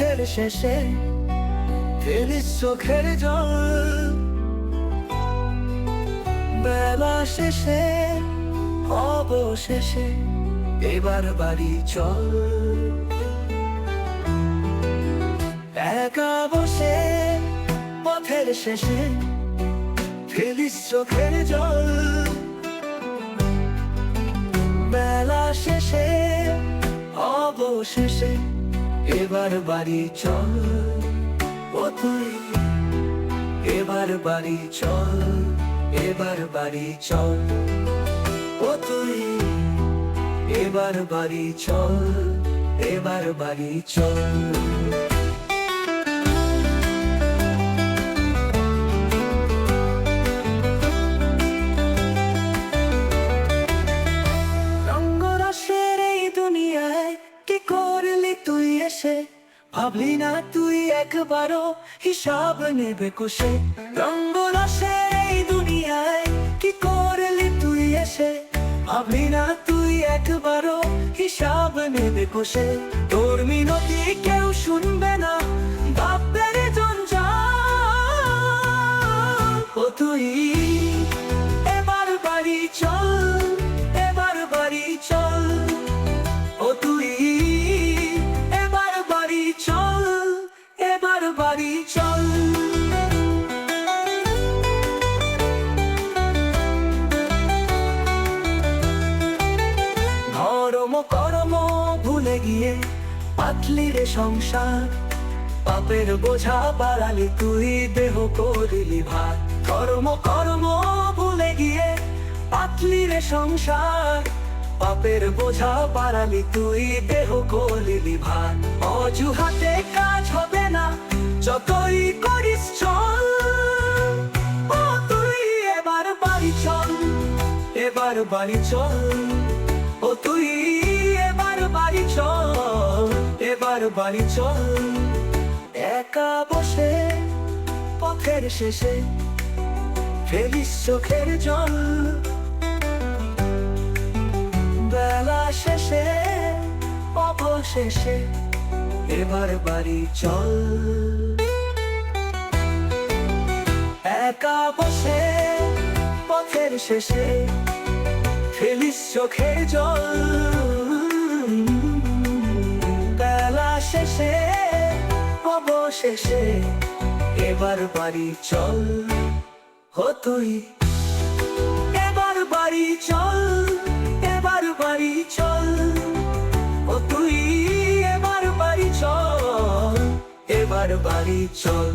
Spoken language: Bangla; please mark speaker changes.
Speaker 1: শেষে, ফেলিস চোখের জল। বেলা শেষে, অবশেষে এবার বাড়ি চল। একা বসে পথের শেষে ফেলিস চোখের জল। বেলা শেষে, অবশেষে এবার বাড়ি চল ও তুই এবার বাড়ি চল, এবার বাড়ি চল ও তুই এবার বাড়ি চল, এবার বাড়ি চল। রঙ্গরসের এই দুনিয়ায় কি ভাবলি না তুই একবারও হিসাব নেবে কোষে? রঙ্গরসের এই দুনিয়ায় কি করলি তুই এসে? ভাবলি না তুই একবারও হিসাব নেবে কোষে? তোর মিনতি কেউ শুনবে না, বাপের জঞ্জাল। ও তুই। কর্ম ভুলে গিয়ে পাতলি রে সংসার। পাপের বোঝা বাড়ালি তুই, দেহ করিলি ভাত কর্ম কর্ম ভুলে গিয়ে পাতলি রে সংসার। পাপের বোঝা বাড়ালি তুই, দেহ করিলি ভাত অজুহাতে কাজ হবে না, যতই করিস চল। তুই, এবার বাড়ি চল, এবার বাড়ি চল। বাড়ি চল। একা বসে পথের শেষে ফেলিস চোখের জল। বেলা শেষে, অবশেষে এবার বাড়ি চল। একা বসে পথের শেষে ফেলিস চোখের জল। অবশেষে এবার বাড়ি চল হতই এবার বাড়ি চল, এবার বাড়ি চল ও তুই। এবার বাড়ি চল, এবার বাড়ি চল।